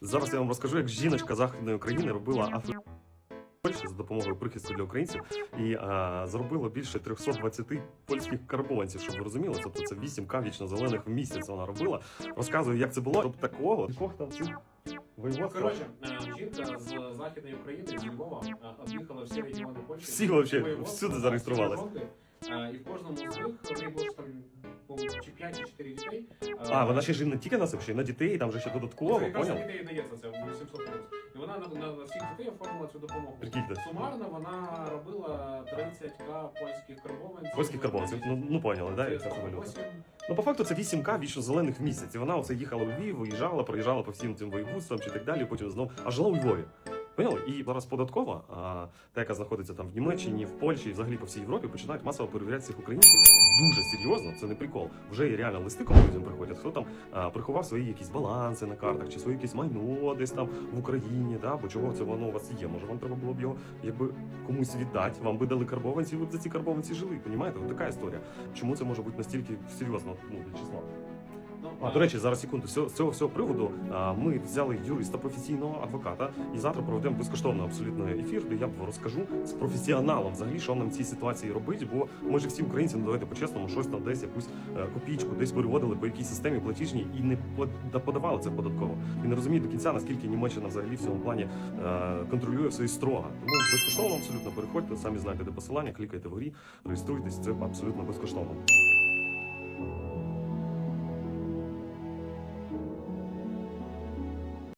Зараз я вам розкажу, як жіночка західної України робила афи Польщі за допомогою прихисту для українців і а, зробила більше 320 польських карбованців, щоб ви розуміли. Тобто це 8К вічно зелених в місяць вона робила. Розказую, як це було. Тобто такого там цих. Коротше, е, жінка з західної України, зі Львова, е, об'їхала всі регіони Польщі. Всі вообще, всюди фронти. Е, І в кожному з них було там чи 5 чи 4 дітей. Е, А, вона ще ж не тільки нас ще й на дітей, там же ще додатково, Це якраз поняв? на дітей дається це 800 плюс. І вона на, на, на всіх дітей оформила цю допомогу. Прикиньте. Сумарно вона робила 30к польських карбованців. Польських карбованців. Ну, ну поняли, да, як це валюта. Ну, по факту це 8К вічно зелених в місяць. І вона оце їхала в Львів, виїжджала, проїжджала по всім цим воєводствам чи так далі, потім знову, а жила у Львові. Поняли? І зараз податкова, а, та, яка знаходиться там в Німеччині, в Польщі і взагалі по всій Європі, починають масово перевіряти цих українців. Дуже серйозно, це не прикол. Вже є реально листи, коли людям приходять. Хто там а, приховав свої якісь баланси на картах, чи свої якісь майно десь там в Україні, да? бо чого це воно у вас є? Може, вам треба було б його якби комусь віддати, вам би дали карбованці, ви б за ці карбованці жили. Понімаєте? От така історія. Чому це може бути настільки серйозно ну, числа? Ну, А, до речі, зараз секунду. З цього, всього приводу ми взяли юриста професійного адвоката, і завтра проведемо безкоштовно абсолютно ефір, де я вам розкажу з професіоналом взагалі, що нам в цій ситуації робити. Бо ми ж всі українці, ну давайте по-чесному, щось там десь якусь е, копійку десь переводили по якійсь системі платіжній і не под- подавали це податково. І не розуміють до кінця, наскільки Німеччина взагалі в цьому плані е, контролює все і строго. Тому безкоштовно абсолютно переходьте, самі знаєте, де посилання, клікайте вгорі, реєструйтесь, це абсолютно безкоштовно.